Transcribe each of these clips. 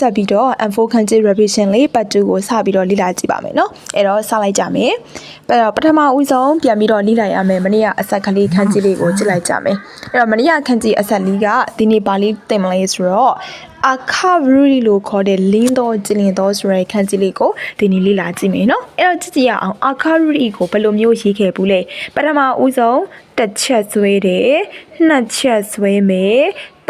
ဆက်ပြီးတော့ unfolding revision လေး part 2ကိုစပြီးတော့လေ့လာကြည့်ပါမယ်နော်အဲ့တော့စလိုက်ကြမယ်အဲ့တော့ပထမဦးဆုံးပြန်ပြီးတော့လေ့လာရမယ်မနေ့ကအဆက်ကလေးခန်းကြီးလေးကိုကြည့်လိုက်ကြမယ်အဲ့တော့မနေ့ကခန်းကြီးအဆက်လေးကဒီနေ့ပါဠိသင်မလဲဆိုတော့အခရူရီလို့ခေါ်တဲ့လင်းတော်ကျလင်တော်ဆိုတဲ့ခန်းကြီးလေးကိုဒီနေ့လေ့လာကြည့်မယ်နော်အဲ့တော့ကြည့်ကြရအောင်အခရူရီကိုဘယ်လိုမျိုးရေးခဲ့ဘူးလဲပထမဦးဆုံးတစ်ချက်ဆွဲတယ်နှစ်ချက်ဆွဲမယ်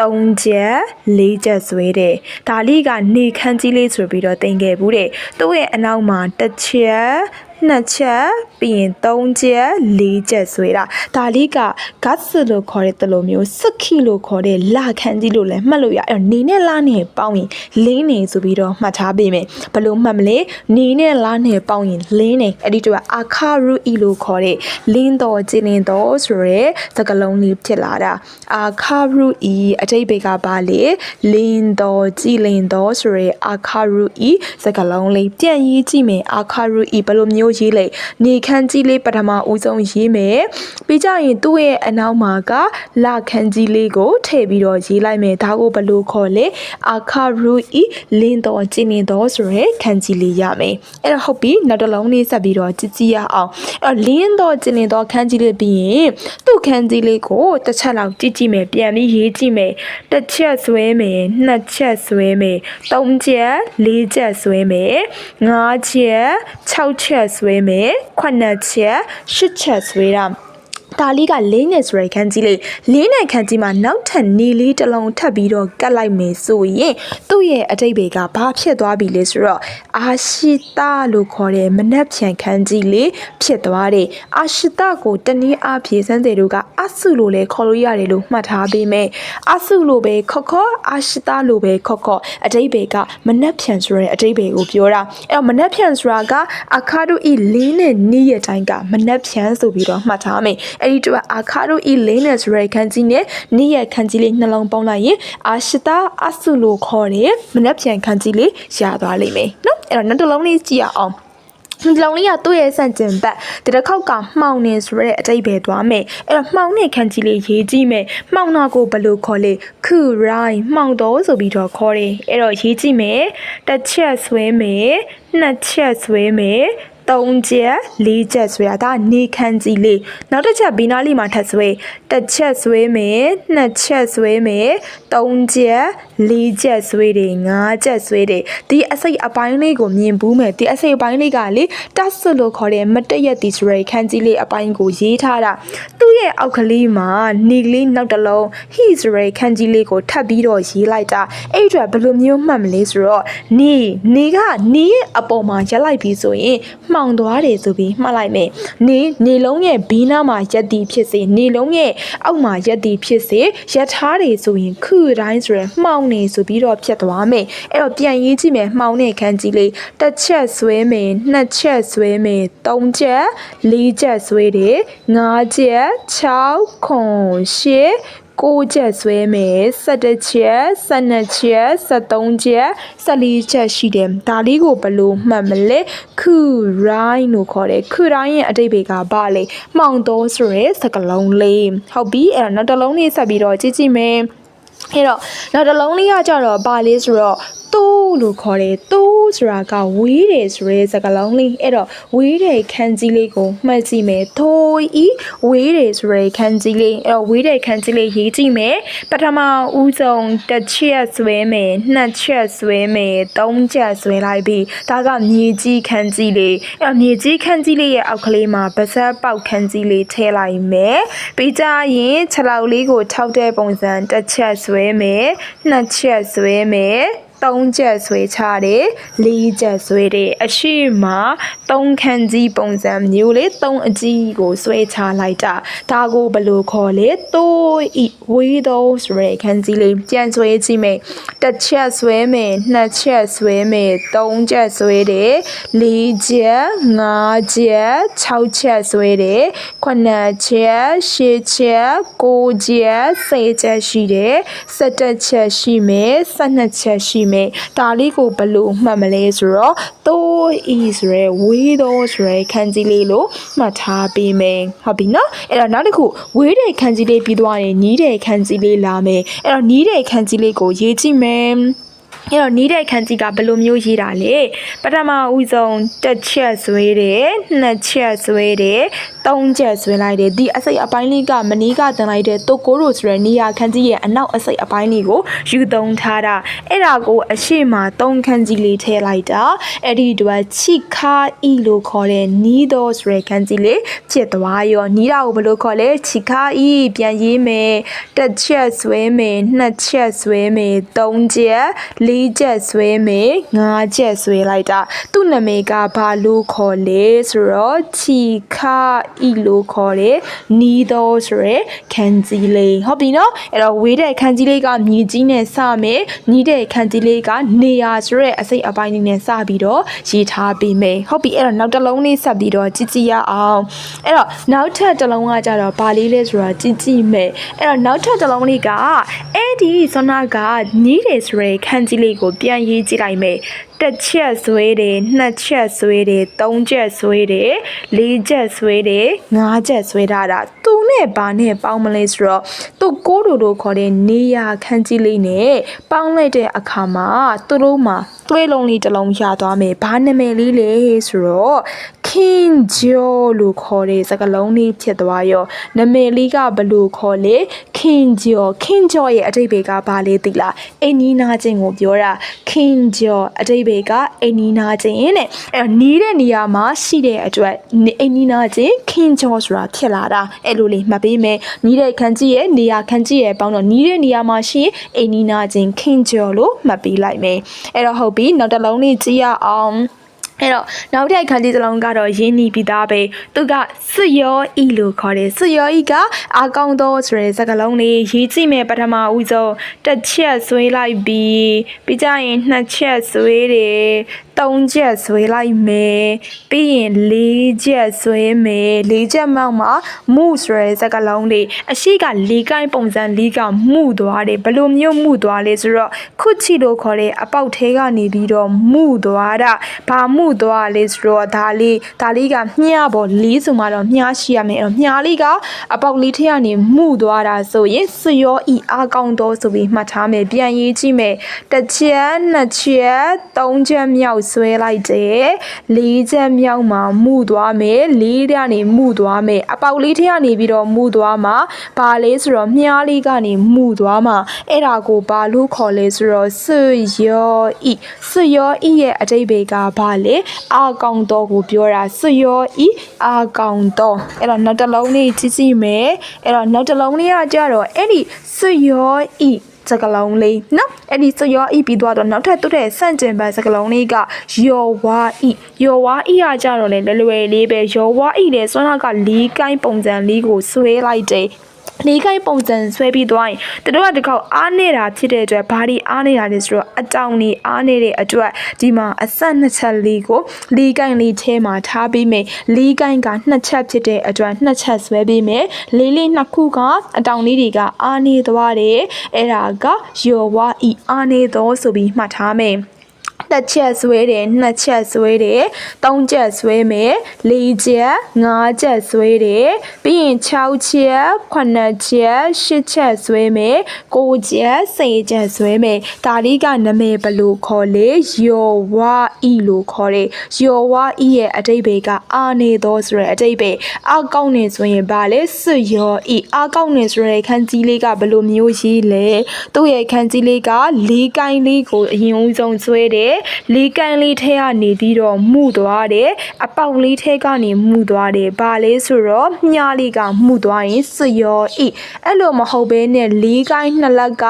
သုံးချက်လေးချက်ဆွဲတယ်ဒါလေးကနေခန်းကြီးလေးဆိုပြီးတော့တင်ခဲ့ဘူးတဲ့သူ့ရဲ့အနောက်မှာတစ်ချက် နှစ်ချက်ပြီးရင်သုံးချက်လေးချက်ဆွဲတာဒါလေးက gas လို့ခေါ်တဲ့တလိုမျိုးစက္ခိလို့ခေါ်တဲ့လခန်းကြီးလို့လည်းမှတ်လို့ရအဲ့တော့နေနဲ့လနဲ့ပေါင်းရင်လင်းနေဆိုပြီးတော့မှတ်ထားပေးမယ်ဘယ်လို့မှတ်မလဲနေနဲ့လနဲ့ပေါင်းရင်လင်းနေအဲ့ဒီတော့အခါရူအီလို့ခေါ်တဲ့လင်းတော်ကျင်းလင်းတော်ဆိုရဲစကလုံးလေးဖြစ်လာတာအခါရူအီအတိတ်ဘေကပါလေလင်းတော်ကြည်လင်းတော်ဆိုရဲအခါရူအီစကလုံးလေးပြန်ရေးကြည့်မယ်အခါရူအီဘယ်လိုမျိုးရေးလဲနေခန်းကြီးလေးပထမဦးဆုံးရေးမယ်ပြီးကြရင်သူ့ရဲ့အနောက်မှာကလခန်းကြီးလေးကိုထည့်ပြီးတော့ရေးလိုက်မယ်ဒါကိုဘယ်လိုခေါ်လဲအခါရူအီလင်းတော်ကျင်းလင်းတော်ဆိုရဲခန်းကြီးလေးရမယ်အဲ့တော့ဟုတ်ပြီနောက်တစ်လုံးလေးဆက်ပြီးတော့ကြည့်ကြည့်ရအောင်အဲ့တော့လင်းတော်ကျင်းလင်းတော်ခန်းကြီးလေးပြီးရင်သူ့ခန်းကြီးလေးကိုတစ်ချက်လောက်ကြည့်ကြည့်မယ်ပြန်ပြီးရေးကြည့်မယ်တစ်ချက်ဆွဲမယ်နှစ်ချက်ဆွဲမယ်သုံးချက်လေးချက်ဆွဲမယ်ငါးချက်၆ချက်ဆွဲမယ်ခုနှစ်ချက်ရှစ်ချက်ဆွဲတာ ဒါလေးကလေးနဲ့ဆိုရယ်ခန်းကြီးလေးလေးနဲ့ခန်းကြီးမှာနောက်ထပ်နေလေးတစ်လုံးထပ်ပြီးတော့ကတ်လိုက်မယ်ဆိုရင်သူ့ရဲ့အတိတ်ဘေကဘာဖြစ်သွားပြီလဲဆိုတော့အာရှိတာလို့ခေါ်တဲ့မနှက်ဖြန်ခန်းကြီးလေးဖြစ်သွားတယ်အာရှိတာကိုတနည်းအားဖြင့်စန်းစေတို့ကအဆုလို့လည်းခေါ်လို့ရတယ်လို့မှတ်ထားပေးမယ်အဆုလို့ပဲခေါ်ခေါ်အာရှိတာလို့ပဲခေါ်ခေါ်အတိတ်ဘေကမနှက်ဖြန်ဆိုတဲ့အတိတ်ဘေကိုပြောတာအဲ့တော့မနှက်ဖြန်ဆိုတာကအခါတို့ဤလင်းနဲ့နီးရဲ့တိုင်းကမနှက်ဖြန်ဆိုပြီးတော့မှတ်ထားမယ်အဲ့ဒီတော့အခါတို့ဤလင်းနဲ့ဆိုတဲ့ခန်းကြီးနဲ့နီးရဲ့ခန်းကြီးလေးနှလုံးပေါင်းလိုက်ရင်အာရှိတာအဆုလို့ခေါ်တဲ့မနှက်ဖြန်ခန်းကြီးလေးရသွားလိမ့်မယ်နော်အဲ့တော့နောက်တစ်လုံးလေးကြည့်ရအောင်ဒီလုံးလေးကသူ့ရဲ့စန့်ကျင်ဘက်ဒီတစ်ခေါက်ကမှောင်နေဆိုတဲ့အတိတ်ပဲသွားမယ်အဲ့တော့မှောင်နေခန်းကြီးလေးရေးကြည့်မယ်မှောင်နာကိုဘယ်လိုခေါ်လဲခုရိုင်းမှောင်တော်ဆိုပြီးတော့ခေါ်တယ်အဲ့တော့ရေးကြည့်မယ်တစ်ချက်ဆွဲမယ်နှစ်ချက်ဆွဲမယ် သုံးချက်လေးချက်ဆွဲတာဒါနေခန်းကြီးလေးနောက်တစ်ချက်ဘီနာလီမှာထပ်ဆွဲတစ်ချက်ဆွဲမယ်နှစ်ချက်ဆွဲမယ်သုံးချက်လေးချက်ဆွဲတယ်ငါးချက်ဆွဲတယ်ဒီအစိတ်အပိုင်းလေးကိုမြင်ဘူးမယ်ဒီအစိတ်အပိုင်းလေးကလေတတ်ဆွလို့ခေါ်တဲ့မတည့်ရက်ဒီဆိုရယ်ခန်းကြီးလေးအပိုင်းကိုရေးထားတာသူ့ရဲ့အောက်ကလေးမှာနေကလေးနောက်တစ်လုံး he ဆိုရယ်ခန်းကြီးလေးကိုထပ်ပြီးတော့ရေးလိုက်တာအဲ့အတွက်ဘယ်လိုမျိုးမှတ်မလဲဆိုတော့နေနေကနေရဲ့အပေါ်မှာရက်လိုက်ပြီးဆိုရင်မှောထောင်သွားတယ်ဆိုပြီးမှတ်လိုက်မယ်။နေနေလုံးရဲ့ဘေးနားမှာရက်တီဖြစ်စေနေလုံးရဲ့အောက်မှာရက်တီဖြစ်စေရထားတွေဆိုရင်ခုတိုင်းဆိုရယ်မှောင်နေဆိုပြီးတော့ဖြစ်သွားမယ်။အဲ့တော့ပြန်ရေးကြည့်မယ်မှောင်တဲ့ခန်းကြီးလေးတစ်ချက်ဆွဲမယ်နှစ်ချက်ဆွဲမယ်သုံးချက်လေးချက်ဆွဲတယ်ငါးချက်6 9 10 6ချက်ဆွဲမယ်17ချက်12ချက်13ချက်14ချက်ရှိတယ်ဒါလေးကိုဘယ်လိုမှတ်မလဲခုရိုင်းလို့ခေါ်တယ်ခုရိုင်းရဲ့အတိတ်ဘေကဘာလဲမှောင်တော့ဆိုရယ်စကလုံးလေးဟုတ်ပြီအဲ့တော့နောက်တစ်လုံးလေးဆက်ပြီးတော့ကြည့်ကြည့်မယ်အဲ့တော့နောက်တစ်လုံးလေးကကြတော့ဘာလဲဆိုတော့ တူလို့ခေါ်တယ်တူဆိုတာကဝေးတယ်ဆိုရဲစကားလုံးလေးအဲ့တော့ဝေးတယ်ခန်းကြီးလေးကိုမှတ်ကြည့်မယ်ထိုးဤဝေးတယ်ဆိုရဲခန်းကြီးလေးအဲ့တော့ဝေးတယ်ခန်းကြီးလေးရေးကြည့်မယ်ပထမဦးဆုံးတစ်ချက်ဆွဲမယ်နှစ်ချက်ဆွဲမယ်သုံးချက်ဆွဲလိုက်ပြီးဒါကမြေကြီးခန်းကြီးလေးအဲ့တော့မြေကြီးခန်းကြီးလေးရဲ့အောက်ကလေးမှာပါဇက်ပေါက်ခန်းကြီးလေးထည့်လိုက်မယ်ပြီးကြရင်ခြေလောက်လေးကိုထောက်တဲ့ပုံစံတစ်ချက်ဆွဲမယ်နှစ်ချက်ဆွဲမယ် 3ချက်ဆွဲချတယ်4ချက်ဆွဲတယ်အရှိမ3ခန်းကြီးပုံစံမျိုးလေး3အကြီးကိုဆွဲချလိုက်တာဒါကိုဘယ်လိုခေါ်လဲတိုးဤဝေးသောဆိုရဲခန်းကြီးလေးပြန်ဆွဲကြည့်မယ်တစ်ချက်ဆွဲမယ်နှစ်ချက်ဆွဲမယ်3ချက်ဆွဲတယ်4ချက်5ချက်6ချက်ဆွဲတယ်9ချက်10ချက်9ချက်10ချက်ရှိတယ်17ချက်ရှိမယ်12ချက်ရှိမယ်ဒါလေးကိုဘယ်လိုမှတ်မလဲဆိုတော့တိုးဤဆိုရဲဝေးသောဆိုရဲခန်းကြီးလေးလို့မှတ်ထားပေးမယ်ဟုတ်ပြီနော်အဲ့တော့နောက်တစ်ခုဝေးတဲ့ခန်းကြီးလေးပြီးသွားရင်နီးတဲ့ခန်းကြီးလေးလာမယ်အဲ့တော့နီးတဲ့ခန်းကြီးလေးကိုရေးကြည့်မယ် အဲ့တော့နီးတဲ့ခန်းကြီးကဘယ်လိုမျိုးရေးတာလဲပထမဦးဆုံးတစ်ချက်ဆွဲတယ်နှစ်ချက်ဆွဲတယ်သုံးချက်ဆွဲလိုက်တယ်ဒီအစိတ်အပိုင်းလေးကမနီးကတင်လိုက်တဲ့တုတ်ကိုတို့ဆိုရယ်နီးရခန်းကြီးရဲ့အနောက်အစိတ်အပိုင်းလေးကိုယူသုံးထားတာအဲ့ဒါကိုအရှိမသုံးခန်းကြီးလေးထည့်လိုက်တာအဲ့ဒီတော့ချိခါဤလို့ခေါ်တဲ့နီးတော်ဆိုရယ်ခန်းကြီးလေးဖြစ်သွားရောနီးတာကိုဘယ်လိုခေါ်လဲချိခါဤပြန်ရေးမယ်တစ်ချက်ဆွဲမယ်နှစ်ချက်ဆွဲမယ်သုံးချက်လေးချက်ဆွဲမယ်ငါးချက်ဆွဲလိုက်တာသူ့နာမည်ကဘာလို့ခေါ်လဲဆိုတော့ချီခဤလို့ခေါ်တယ်နီးတော်ဆိုရယ်ခန်းကြီးလေးဟုတ်ပြီနော်အဲ့တော့ဝေးတဲ့ခန်းကြီးလေးကမြေကြီးနဲ့စမယ်နီးတဲ့ခန်းကြီးလေးကနေရာဆိုရယ်အစိတ်အပိုင်းလေးနဲ့စပြီးတော့ရေးထားပေးမယ်ဟုတ်ပြီအဲ့တော့နောက်တစ်လုံးလေးဆက်ပြီးတော့ကြည့်ကြည့်ရအောင်အဲ့တော့နောက်ထပ်တစ်လုံးကကြတော့ဘာလေးလဲဆိုတော့ကြည့်ကြည့်မယ်အဲ့တော့နောက်ထပ်တစ်လုံးလေးကအဲ့ဒီဇွန်နာကနီးတယ်ဆိုရယ်ခန်းကြီးလေးကိုပြန်ရေးကြည့်လိုက်မယ်တစ်ချက်ဆွဲတယ်နှစ်ချက်ဆွဲတယ်သုံးချက်ဆွဲတယ်လေးချက်ဆွဲတယ်ငါးချက်ဆွဲထားတာသူနဲ့ဘာနဲ့ပေါင်းမလဲဆိုတော့သူကိုးတို့တို့ခေါ်တဲ့နေရခန်းကြီးလေးနဲ့ပေါင်းလိုက်တဲ့အခါမှာသူတို့မှာသွေးလုံးလေးတစ်လုံးရသွားမယ်ဘာနာမည်လေးလဲဆိုတော့ ခင်ဂျိုလို့ခေါ်တဲ့စကားလုံးလေးဖြစ်သွားရောနာမည်လေးကဘယ်လိုခေါ်လဲခင်ဂျိုခင်ဂျိုရဲ့အတိတ်ဘေကဘာလဲသိလားအိမ်နီးနာချင်းကိုပြောတာခင်ဂျိုအတိတ်ဘေကအိမ်နီးနာချင်းတဲ့အဲ့တော့နီးတဲ့နေရာမှာရှိတဲ့အတွက်အိမ်နီးနာချင်းခင်ဂျိုဆိုတာဖြစ်လာတာအဲ့လိုလေးမှတ်ပေးမယ်နီးတဲ့ခန်းကြီးရဲ့နေရာခန်းကြီးရဲ့ပေါင်းတော့နီးတဲ့နေရာမှာရှိရင်အိမ်နီးနာချင်းခင်ဂျိုလို့မှတ်ပေးလိုက်မယ်အဲ့တော့ဟုတ်ပြီနောက်တစ်လုံးလေးကြည့်ရအောင် အဲ့တော့နောက်တစ်ခါကြီးစလုံးကတော့ရင်းနှီးပြီးသားပဲသူကစွရောဤလို့ခေါ်တယ်စွရောဤကအာကောင်းသောဆိုတဲ့စကားလုံးလေးရေးကြည့်မယ်ပထမဦးဆုံးတစ်ချက်ဆွဲလိုက်ပြီးပြီးကြရင်နှစ်ချက်ဆွဲတယ်သုံးချက်ဆွဲလိုက်မယ်ပြီးရင်လေးချက်ဆွဲမယ်လေးချက်မောက်မှာမှုဆိုတဲ့စကားလုံးလေးအရှိကလေးကိုင်းပုံစံလေးကမှုသွားတယ်ဘယ်လိုမျိုးမှုသွားလဲဆိုတော့ခုချီလို့ခေါ်တဲ့အပေါက်သေးကနေပြီးတော့မှုသွားတာဘာမှုသွားလဲဆိုတော့ဒါလေးဒါလေးကမြားပေါ်လေးဆိုမှတော့မြားရှိရမယ်အဲ့တော့မြားလေးကအပေါက်လေးထဲကနေမှုသွားတာဆိုရင်စရောဤအားကောင်းတော့ဆိုပြီးမှတ်ထားမယ်ပြန်ရေးကြည့်မယ်တစ်ချက်နှစ်ချက်သုံးချက်မြောက်ဆွဲလိုက်တယ်လေးချက်မြောက်မှာမှုသွားမယ်လေးတဲ့ကနေမှုသွားမယ်အပေါက်လေးထဲကနေပြီးတော့မှုသွားမှာဘာလဲဆိုတော့မြားလေးကနေမှုသွားမှာအဲ့ဒါကိုဘာလို့ခေါ်လဲဆိုတော့စွရောဤစွရောဤရဲ့အတိတ်ဘေကဘာလဲအာကောင်တော့ကိုပြောတာစွရောဤအာကောင်တော့အဲ့တော့နောက်တစ်လုံးလေးကြည့်ကြည့်မယ်အဲ့တော့နောက်တစ်လုံးလေးကကြတော့အဲ့ဒီစွရောဤစကလုံးလေးနော်အဲ့ဒီစရောဤပြီးသွားတော့နောက်ထပ်သူ့ရဲ့ဆန့်ကျင်ဘက်စကလုံးလေးကယောဝါဤယောဝါဤကကြတော့လေလွယ်လွယ်လေးပဲယောဝါဤလေစွမ်းနာကလေးကိုင်းပုံစံလေးကိုဆွဲလိုက်တယ် လေးကိုင်းပုံစံဆွဲပြီးသွားရင်တတို့ကတကောက်အားနေတာဖြစ်တဲ့အတွက်ဘာဒီအားနေတာလဲဆိုတော့အတောင်နေအားနေတဲ့အတွက်ဒီမှာအဆက်နှစ်ချက်လေးကိုလေးကိုင်းလေးထဲမှာထားပြီးမယ်လေးကိုင်းကနှစ်ချက်ဖြစ်တဲ့အတွက်နှစ်ချက်ဆွဲပြီးမယ်လေးလေးနှစ်ခုကအတောင်လေးတွေကအားနေသွားတယ်အဲ့ဒါကယောဝဤအားနေသောဆိုပြီးမှတ်ထားမယ် တစ်ချက်ဆွဲတယ်နှစ်ချက်ဆွဲတယ်သုံးချက်ဆွဲမယ်လေးချက်ငါးချက်ဆွဲတယ်ပြီးရင်6ချက်9ချက်10ချက်ဆွဲမယ်9ချက်10ချက်ဆွဲမယ်ဒါလေးကနာမည်ဘယ်လိုခေါ်လဲယောဝဤလို့ခေါ်တယ်ယောဝဤရဲ့အတိတ်ဘေကအာနေသောဆိုရယ်အတိတ်ဘေအကောက်နေဆိုရင်ဗာလဲစွယောဤအကောက်နေဆိုရယ်ခန်းကြီးလေးကဘယ်လိုမျိုးရေးလဲသူ့ရဲ့ခန်းကြီးလေးကလေးကိုင်းလေးကိုအရင်ဦးဆုံးဆွဲတယ်လေးကန်းလေးထဲကနေပြီးတော့မှုသွားတယ်အပေါက်လေးထဲကနေမှုသွားတယ်ဘာလဲဆိုတော့မြားလေးကမှုသွားရင်စရောဤအဲ့လိုမဟုတ်ဘဲနဲ့လေးကိုင်းနှစ်လက်က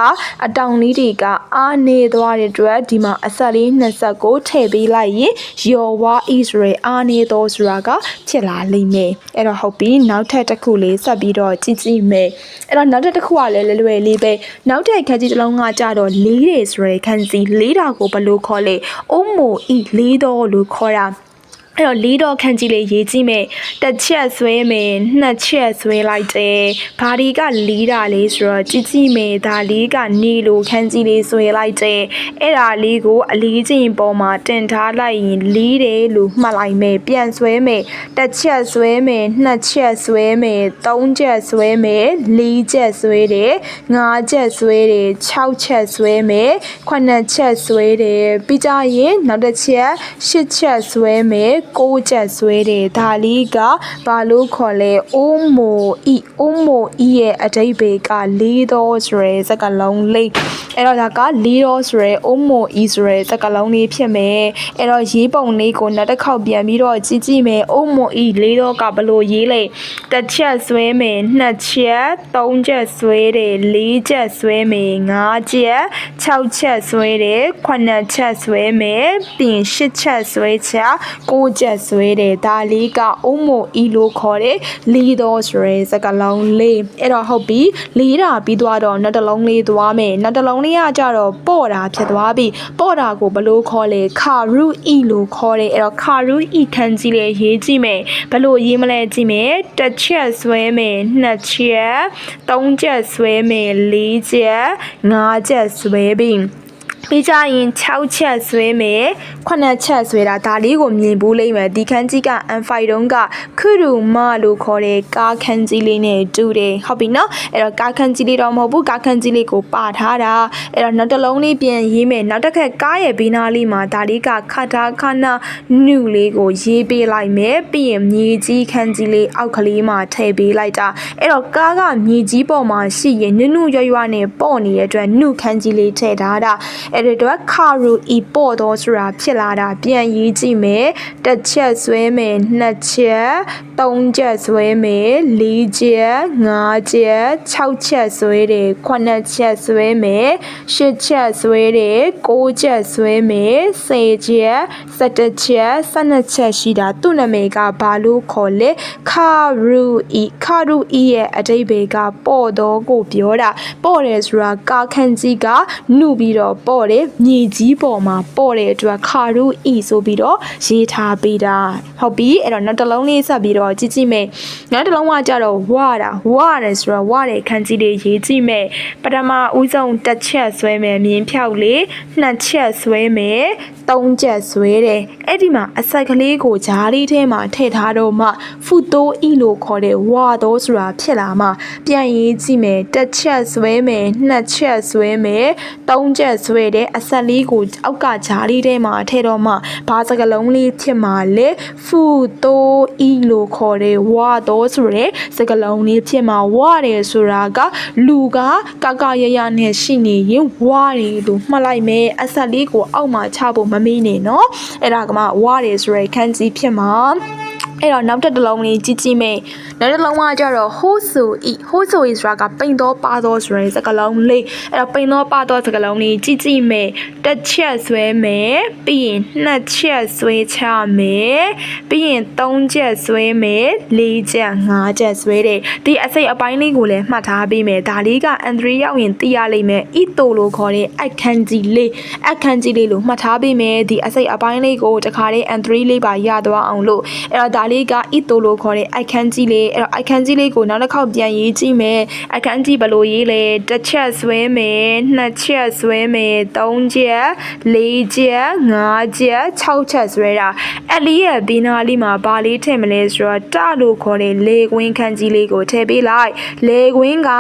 အတောင်လေးတွေကအားနေသွားတဲ့အတွက်ဒီမှာအဆက်လေးနှစ်ဆက်ကိုထည့်ပေးလိုက်ရင်ယောဝါဣစရေအားနေတော့ဆိုတာကဖြစ်လာလိမ့်မယ်အဲ့တော့ဟုတ်ပြီနောက်ထပ်တစ်ခုလေးဆက်ပြီးတော့ကြည့်ကြည့်မယ်အဲ့တော့နောက်ထပ်တစ်ခုကလည်းလွယ်လွယ်လေးပဲနောက်ထပ်ခန်းကြီးတစ်လုံးကကြတော့လေးတယ်ဆိုရယ်ခန်းစီလေးတာကိုဘယ်လိုခေါ်လဲအုံးမိုဤလေးတော်လို့ခေါ်တာ အဲ့တော့လေးတော့ခန့်ကြီးလေးရေးကြည့်မယ်တစ်ချက်ဆွဲမယ်နှစ်ချက်ဆွဲလိုက်တယ်ဘာဒီကလေးတာလေးဆိုတော့ကြည့်ကြည့်မယ်ဒါလေးကနေလို့ခန့်ကြီးလေးဆွဲလိုက်တယ်အဲ့ဒါလေးကိုအလေးချင်းပေါ်မှာတင်ထားလိုက်ရင်လေးတယ်လို့မှတ်လိုက်မယ်ပြန်ဆွဲမယ်တစ်ချက်ဆွဲမယ်နှစ်ချက်ဆွဲမယ်သုံးချက်ဆွဲမယ်လေးချက်ဆွဲတယ်ငါးချက်ဆွဲတယ်ခြောက်ချက်ဆွဲမယ်ခုနှစ်ချက်ဆွဲတယ်ပြီးကြရင်နောက်တစ်ချက်ရှစ်ချက်ဆွဲမယ်ကိုးချက်ဆွဲတယ်ဒါလေးကဘာလို့ခေါ်လဲအိုးမိုဤအိုးမိုဤရဲ့အတိတ်ဘေကလေးတော်ဆိုရဲစကားလုံးလေးအဲ့တော့ဒါကလေးတော်ဆိုရဲအိုးမိုဤဆိုရဲစကားလုံးလေးဖြစ်မယ်အဲ့တော့ရေးပုံလေးကိုနောက်တစ်ခေါက်ပြန်ပြီးတော့ကြည့်ကြည့်မယ်အိုးမိုဤလေးတော်ကဘလို့ရေးလဲတစ်ချက်ဆွဲမယ်နှစ်ချက်သုံးချက်ဆွဲတယ်လေးချက်ဆွဲမယ်ငါးချက်ခြောက်ချက်ဆွဲတယ်ခုနှစ်ချက်ဆွဲမယ်ပြင်ရှစ်ချက်ဆွဲချက်ကိုးချက်ဆွဲတယ်ဒါလေးကအုံးမိုဤလို့ခေါ်တယ်လီတော်ဆိုရဲစကလုံးလေးအဲ့တော့ဟုတ်ပြီလေးတာပြီးသွားတော့နောက်တစ်လုံးလေးသွားမယ်နောက်တစ်လုံးလေးကကြတော့ပေါ့တာဖြစ်သွားပြီပေါ့တာကိုဘယ်လို့ခေါ်လဲခါရူဤလို့ခေါ်တယ်အဲ့တော့ခါရူဤခန်းကြီးလေရေးကြည့်မယ်ဘယ်လို့ရေးမလဲကြည့်မယ်တစ်ချက်ဆွဲမယ်နှစ်ချက်သုံးချက်ဆွဲမယ်လေးချက်ငါးချက်ဆွဲပြီး ပြီးကြရင်6ချက်ဆွဲမယ်9ချက်ဆွဲတာဒါလေးကိုမြင်ဘူးလိမ့်မယ်ဒီခန်းကြီးက M5 တုံးကခရူမလို့ခေါ်တဲ့ကားခန်းကြီးလေးနဲ့တူတယ်ဟုတ်ပြီနော်အဲ့တော့ကားခန်းကြီးလေးတော့မဟုတ်ဘူးကားခန်းကြီးလေးကိုပါထားတာအဲ့တော့နောက်တစ်လုံးလေးပြန်ရေးမယ်နောက်တစ်ခါကားရဲ့ဘေးနားလေးမှာဒါလေးကခတာခနာနုလေးကိုရေးပေးလိုက်မယ်ပြီးရင်မြေကြီးခန်းကြီးလေးအောက်ကလေးမှာထည့်ပေးလိုက်တာအဲ့တော့ကားကမြေကြီးပေါ်မှာရှိရင်နုနုရွရွနဲ့ပေါ့နေတဲ့အတွက်နုခန်းကြီးလေးထည့်ထားတာအဲ့ဒီတော့ခါရူဤပေါ့တော့ဆိုတာဖြစ်လာတာပြန်ရေးကြည့်မယ်တစ်ချက်ဆွဲမယ်နှစ်ချက်သုံးချက်ဆွဲမယ်လေးချက်ငါးချက်ခြောက်ချက်ဆွဲတယ်ခုနှစ်ချက်ဆွဲမယ်ရှစ်ချက်ဆွဲတယ်ကိုးချက်ဆွဲမယ်ဆယ်ချက်ဆယ့်တစ်ချက်ဆယ့်နှစ်ချက်ရှိတာသူ့နာမည်ကဘာလို့ခေါ်လဲခါရူဤခါရူဤရဲ့အတိတ်ဘေကပေါ့တော့ကိုပြောတာပေါ့တယ်ဆိုတာကာခန့်ကြီးကနှုပြီးတော့ပေါ့တယ်မြေကြီးပေါ်မှာပေါ့တဲ့အတွက်ခါရူဤဆိုပြီးတော့ရေးထားပေးတာဟုတ်ပြီအဲ့တော့နောက်တစ်လုံးလေးဆက်ပြီးတော့ကြည့်ကြည့်မယ်နောက်တစ်လုံးကကြတော့ဝါတာဝါတယ်ဆိုတော့ဝါတဲ့ခန့်ကြီးလေးရေးကြည့်မယ်ပထမဦးဆုံးတစ်ချက်ဆွဲမယ်မြင်းဖြောက်လေးနှစ်ချက်ဆွဲမယ်သုံးချက်ဆွဲတယ်အဲ့ဒီမှာအဆက်ကလေးကိုဂျားလေးထဲမှာထည့်ထားတော့မှဖူတိုးဤလို့ခေါ်တဲ့ဝါတော့ဆိုတာဖြစ်လာမှပြန်ရေးကြည့်မယ်တစ်ချက်ဆွဲမယ်နှစ်ချက်ဆွဲမယ်သုံးချက်ဆွဲတယ်အဆက်လေးကိုအောက်ကဂျားလေးထဲမှာထည့်တော့မှဘာစကလုံးလေးဖြစ်မှာလဲဖူတိုးဤလို့ခေါ်တဲ့ဝါတော့ဆိုတဲ့စကလုံးလေးဖြစ်မှာဝါတယ်ဆိုတာကလူကကကရရနဲ့ရှိနေရင်ဝါတယ်လို့မှတ်လိုက်မယ်အဆက်လေးကိုအောက်မှာချဖို့မမေ့နဲ့နော်အဲ့ဒါကမှဝါတယ်ဆိုတဲ့ခန်းကြီးဖြစ်မှာ အဲ့တော့နောက်တစ်တစ်လုံးလေးကြည့်ကြည့်မယ်နောက်တစ်လုံးကကြတော့ဟိုးဆူဤဟိုးဆူဤဆိုတာကပိန်တော့ပါတော့ဆိုတဲ့စကားလုံးလေးအဲ့တော့ပိန်တော့ပါတော့စကားလုံးလေးကြည့်ကြည့်မယ်တစ်ချက်ဆွဲမယ်ပြီးရင်နှစ်ချက်ဆွဲချမယ်ပြီးရင်သုံးချက်ဆွဲမယ်လေးချက်ငါးချက်ဆွဲတယ်ဒီအစိတ်အပိုင်းလေးကိုလည်းမှတ်ထားပေးမယ်ဒါလေးက N3 ရောက်ရင်သိရလိမ့်မယ်ဤတိုလို့ခေါ်တဲ့အခန်းကြီးလေးအခန်းကြီးလေးလို့မှတ်ထားပေးမယ်ဒီအစိတ်အပိုင်းလေးကိုတခါလေး N3 လေးပါရသွားအောင်လို့အဲ့တော့ဒါလေးကဤတိုလို့ခေါ်တဲ့အခန်းကြီးလေးအဲ့တော့အခန်းကြီးလေးကိုနောက်တစ်ခေါက်ပြန်ရေးကြည့်မယ်အခန်းကြီးဘယ်လိုရေးလဲတစ်ချက်ဆွဲမယ်နှစ်ချက်ဆွဲမယ်သုံးချက်လေးချက်ငါးချက်ခြောက်ချက်ဆွဲတာအဲ့လေးရဲ့ဘီနာလေးမှာဘာလေးထည့်မလဲဆိုတော့တလို့ခေါ်တဲ့လေကွင်းခန်းကြီးလေးကိုထည့်ပေးလိုက်လေကွင်းက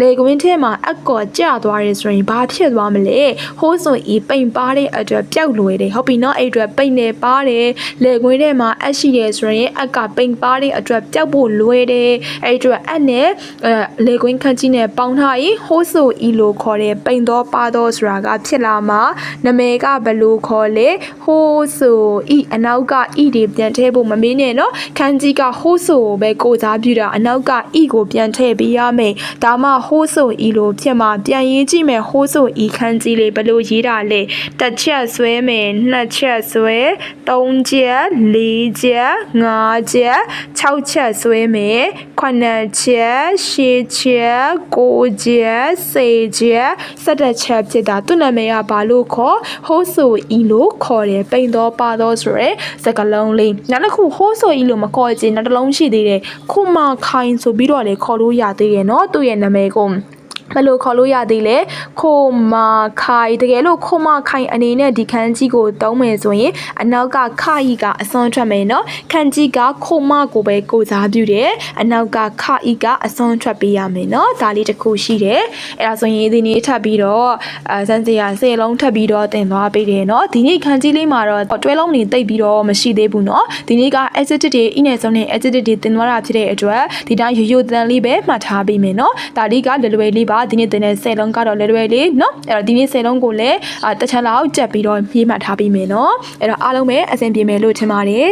လေကွင်းထဲမှာအကော်ကျသွားတယ်ဆိုရင်ဘာဖြစ်သွားမလဲဟိုးဆိုဤပိန်ပါတဲ့အတွက်ပျောက်လွယ်တယ်ဟုတ်ပြီနော်အဲ့အတွက်ပိန်နေပါတယ်လေကွင်းထဲမှာအရှိတယ်ဆိုရင်အကပိန်ပါတဲ့အတွက်ပျောက်ဖို့လွယ်တယ်အဲ့အတွက်အနဲ့အဲလေကွင်းခန်းကြီးနဲ့ပေါင်းထားရင်ဟိုးဆိုဤလို့ခေါ်တဲ့ပိန်တော့ပါတော့ဆိုတာကဖြစ်လာမှာနမေကဘယ်လိုခေါ်လဲဟိုးဆိုဤအနောက်ကဤတွေပြန်ထည့်ဖို့မမေးနဲ့နော်ခန်းကြီးကဟိုးဆိုကိုပဲကိုစားပြတာအနောက်ကဤကိုပြန်ထည့်ပေးရမယ်ဒါမှဟိုးဆိုဤလို့ဖြစ်မှာပြန်ရေးကြည့်မယ်ဟိုးဆိုဤခန်းကြီးလေးဘယ်လိုရေးတာလဲတစ်ချက်ဆွဲမယ်နှစ်ချက်ဆွဲသုံးချက်လေးချက်င5ချက်6ချက်ဆွဲမယ်9ချက်10ချက်9ချက်10ချက်17ချက်ဖြစ်တာသူ့နာမည်ကဘာလို့ခေါ်ဟိုးဆိုဤလို့ခေါ်တယ်ပိန်တော့ပါတော့ဆိုရဲစကလုံးလေးနောက်တစ်ခုဟိုးဆိုဤလို့မခေါ်ချင်နောက်တစ်လုံးရှိသေးတယ်ခုမခိုင်ဆိုပြီးတော့လေခေါ်လို့ရသေးတယ်เนาะသူ့ရဲ့နာမည်ကို ဘယ်လိုခေါ်လို့ရသေးလဲခိုမာခိုင်တကယ်လို့ခိုမာခိုင်အနေနဲ့ဒီခန်းကြီးကိုတုံးမယ်ဆိုရင်အနောက်ကခါဤကအစွန်းထွက်မယ်နော်ခန်းကြီးကခိုမာကိုပဲကိုစားပြုတယ်အနောက်ကခါဤကအစွန်းထွက်ပေးရမယ်နော်ဒါလေးတစ်ခုရှိတယ်အဲ့ဒါဆိုရင်ဒီနေ့ထပ်ပြီးတော့အဲစံစရာစေလုံးထပ်ပြီးတော့တင်သွားပေးတယ်နော်ဒီနေ့ခန်းကြီးလေးမှာတော့တွဲလုံးနေတိတ်ပြီးတော့မရှိသေးဘူးနော်ဒီနေ့က exit တွေအင်းနဲ့ဆုံးနဲ့ exit တွေတင်သွားတာဖြစ်တဲ့အတွက်ဒီတိုင်းရိုးရိုးတန်လေးပဲမှတ်ထားပေးမယ်နော်ဒါလေးကလွယ်လွယ်လေးပါဒီနေ့တင်တဲ့10လုံးကတော့လွယ်လွယ်လေးနော်အဲ့တော့ဒီနေ့10လုံးကိုလည်းအာတစ်ချက်လောက်ကြက်ပြီးတော့ပြေးမှတ်ထားပေးမယ်နော်အဲ့တော့အားလုံးပဲအဆင်ပြေမယ်လို့ထင်ပါတယ်